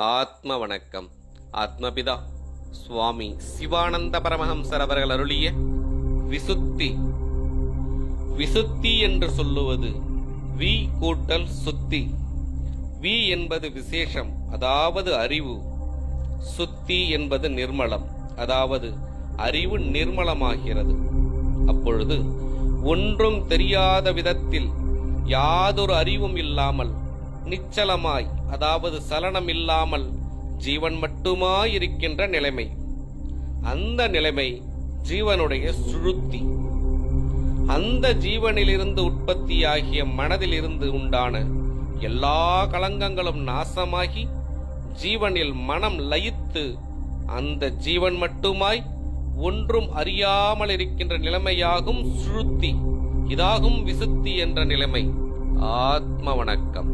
ஆத்ம வணக்கம் ஆத்மபிதா. சுவாமி சிவானந்த பரமஹம்சர் அவர்கள் அருளிய விசுத்தி. விசுத்தி என்று சொல்லுவது வி கூட்டல் சுத்தி. வி என்பது விசேஷம் அதாவது அறிவு. சுத்தி என்பது நிர்மலம் அதாவது அறிவு நிர்மலமாகிறது. அப்பொழுது ஒன்றும் தெரியாத விதத்தில் யாதொரு அறிவும் இல்லாமல் நிச்சலமாய் அதாவது சலனம் இல்லாமல் ஜீவன் மட்டுமாய் இருக்கின்ற நிலைமை. அந்த நிலைமை ஜீவனுடைய சுழுத்தி அந்த ஜீவனிலிருந்து உற்பத்தியாகிய மனதிலிருந்து உண்டான எல்லா களங்கங்களும் நாசமாகி ஜீவனில் மனம் லயித்து அந்த ஜீவன் மட்டுமாய் ஒன்றும் அறியாமல் இருக்கின்ற நிலைமையாகும் சுழுத்தி இதாகும் விசுத்தி என்ற நிலைமை. ஆத்ம வணக்கம்.